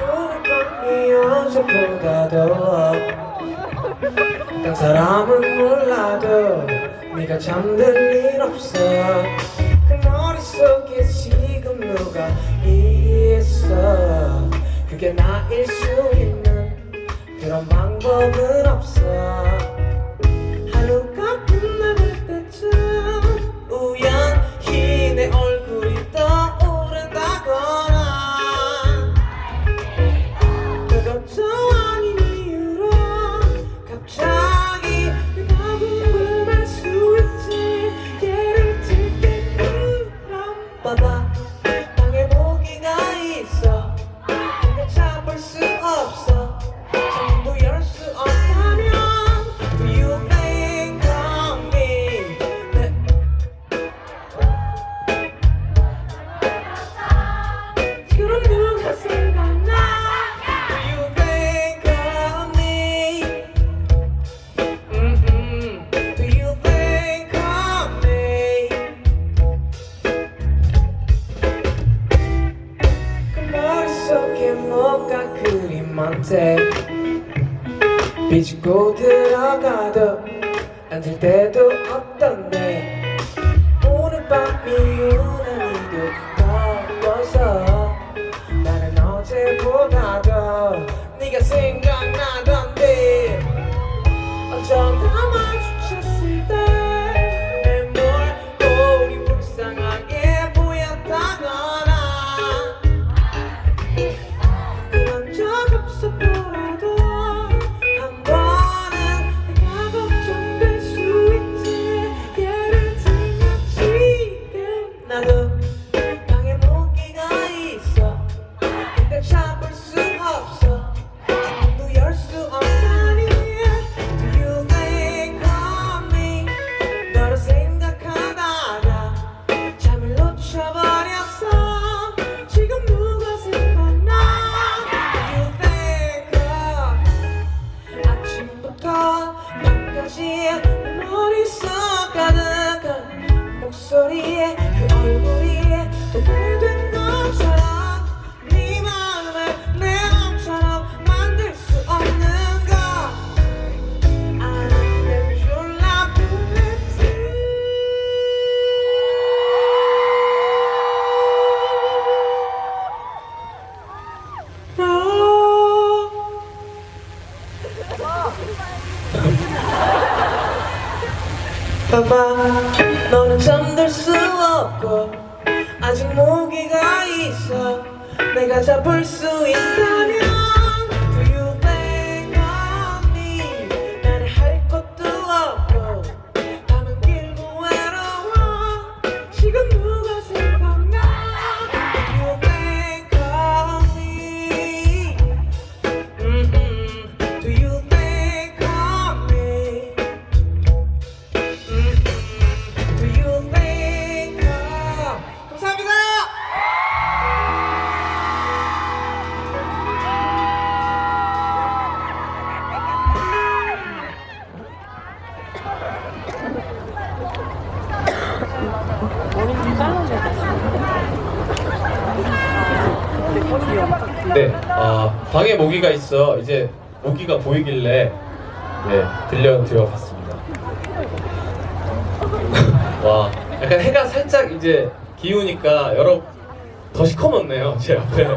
오늘 밤이 어제보다도 딴 사람은 몰라도 네가 잠들 일 없어. 그 머릿속에 지금 누가 있어? 그게 나일 수 있는 그런 방법은 없어 그리 많대 비집고 들어가도 앉을 때도 없던데. 오늘 밤이 유난히도 봐봐 너는 잠들 수 없고 아직 모기가 있어. 내가 잡을 수 있다 아, 방에 모기가 있어 이제 모기가 보이길래 네, 들려드려 봤습니다. 와, 약간 해가 살짝 이제 기우니까 여러 더 시커멓네요 제 앞에. 네,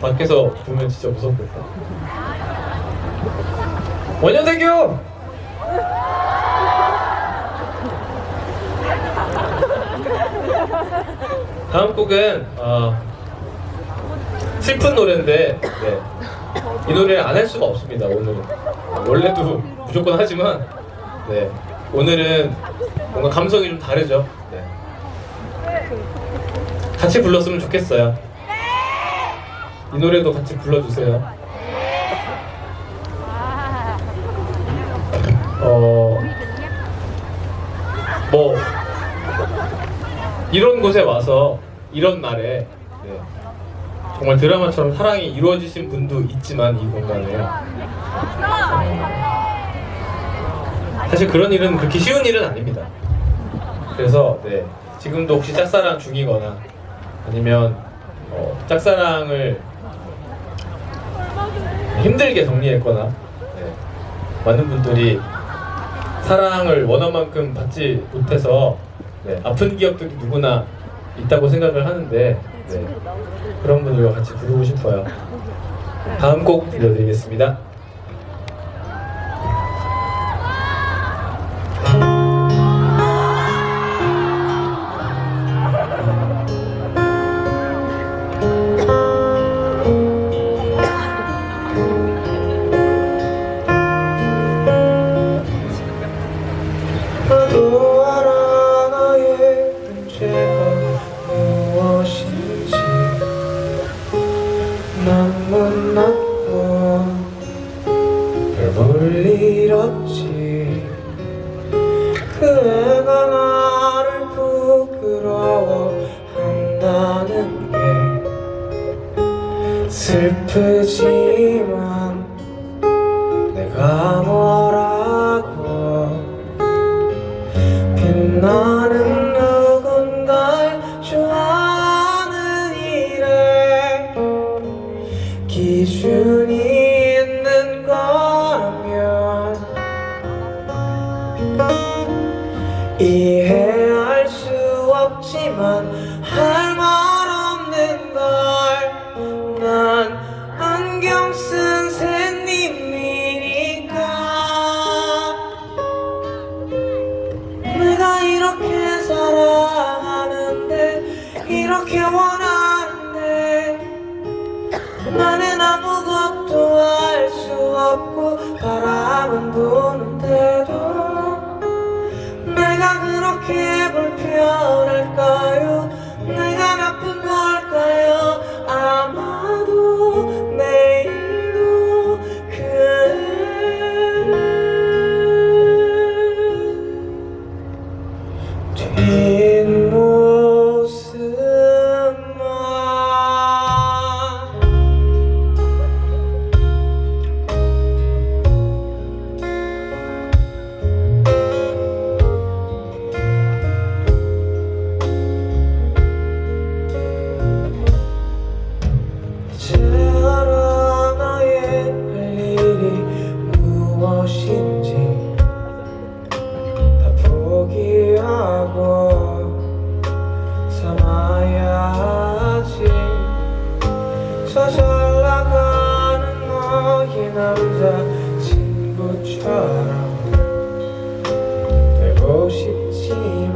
밖에서 보면 진짜 무섭겠다. 원효대교. 다음 곡은 어, 슬픈 노래인데 네. 이 노래를 안 할 수가 없습니다 오늘은 원래도 무조건 하지만 네. 오늘은 뭔가 감성이 좀 다르죠 네. 같이 불렀으면 좋겠어요 이 노래도 같이 불러주세요 어, 뭐 이런 곳에 와서 이런 날에 네. 정말 드라마처럼 사랑이 이루어지신 분도 있지만 이 공간에. 사실 그런 일은 그렇게 쉬운 일은 아닙니다. 그래서 네. 지금도 혹시 짝사랑 중이거나 아니면 어, 짝사랑을 힘들게 정리했거나 네, 많은 분들이 사랑을 원한 만큼 받지 못해서 네, 아픈 기억들이 누구나 있다고 생각을 하는데 네, 그런 분들과 같이 부르고 싶어요. 다음 곡 들려드리겠습니다. 난 못났고 별볼 일 없지 그 애가 나를 부끄러워한다는 게 슬프지만 내가 뭐 이렇게 원하는데 나는 아무것도 할수 없고 바라만 보는데도 내가 그렇게 불편할까 싶지